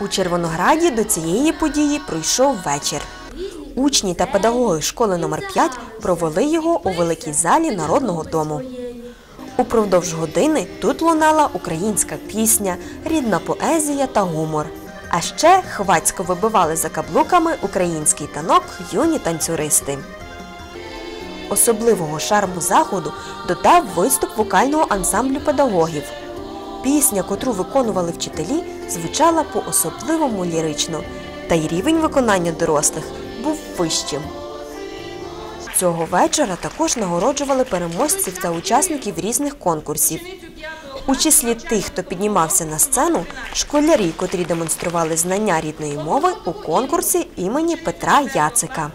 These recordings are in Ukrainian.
У Червонограді до цієї події пройшов вечір. Учні та педагоги школи номер 5 провели його у великій залі Народного дому. Упродовж години тут лунала українська пісня, рідна поезія та гумор. А ще хвацько вибивали за каблуками український танок юні танцюристи. Особливого шарму заходу додав виступ вокального ансамблю педагогів. Пісня, котру виконували вчителі, звучала по-особливому лірично, та й рівень виконання дорослих був вищим. Цього вечора також нагороджували переможців та учасників різних конкурсів. У числі тих, хто піднімався на сцену, школярі, котрі демонстрували знання рідної мови у конкурсі імені Петра Яцика.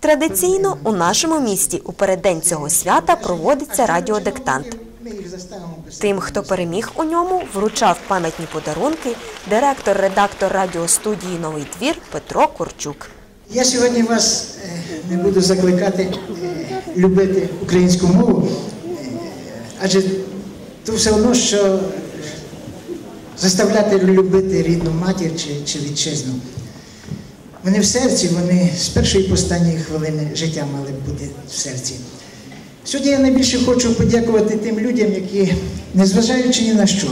Традиційно у нашому місті у переддень цього свята проводиться радіодиктант. Тим, хто переміг у ньому, вручав пам'ятні подарунки директор-редактор радіостудії Новий двір Петро Корчук. Я сьогодні вас е, не буду закликати е, любити українську мову, е, адже то все одно, що заставляти любити рідну матір чи, чи вітчизну. Вони в серці, вони з першої останньої хвилини життя мали бути в серці. Сьогодні я найбільше хочу подякувати тим людям, які, незважаючи ні на що,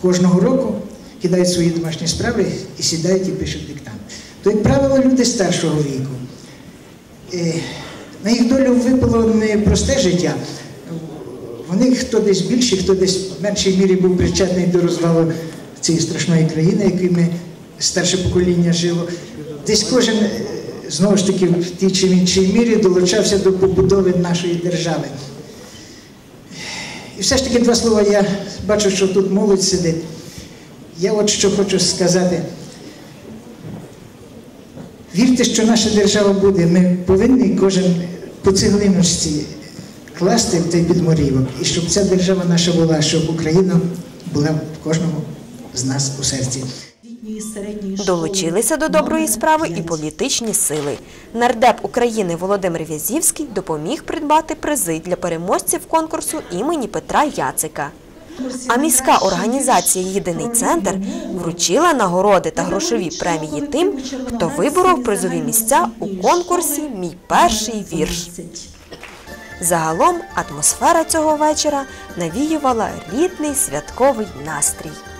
кожного року кидають свої домашні справи і сідають і пишуть диктант. То, як правило, люди старшого віку. Е, На їх долю випало непросте життя. Вони хто десь більший, хто десь в меншій мірі був причетний до розвалу цієї страшної країни, якою ми старше покоління жило. Десь кожен е, знову ж таки в тій чи іншій мірі долучався до побудови нашої держави. І все ж таки два слова я бачу, що тут молодь сидить. Я от що хочу сказати. Вірте, що наша держава буде. Ми повинні кожен по цеглиночці класти в той підморівок. І щоб ця держава наша була, щоб Україна була в кожному з нас у серці. Долучилися до доброї справи і політичні сили. Нардеп України Володимир В'язівський допоміг придбати призи для переможців конкурсу імені Петра Яцика. А міська організація Єдиний центр вручила нагороди та грошові премії тим, хто виборов призові місця у конкурсі Мій перший вірш. Загалом атмосфера цього вечора навіювала рідний святковий настрій.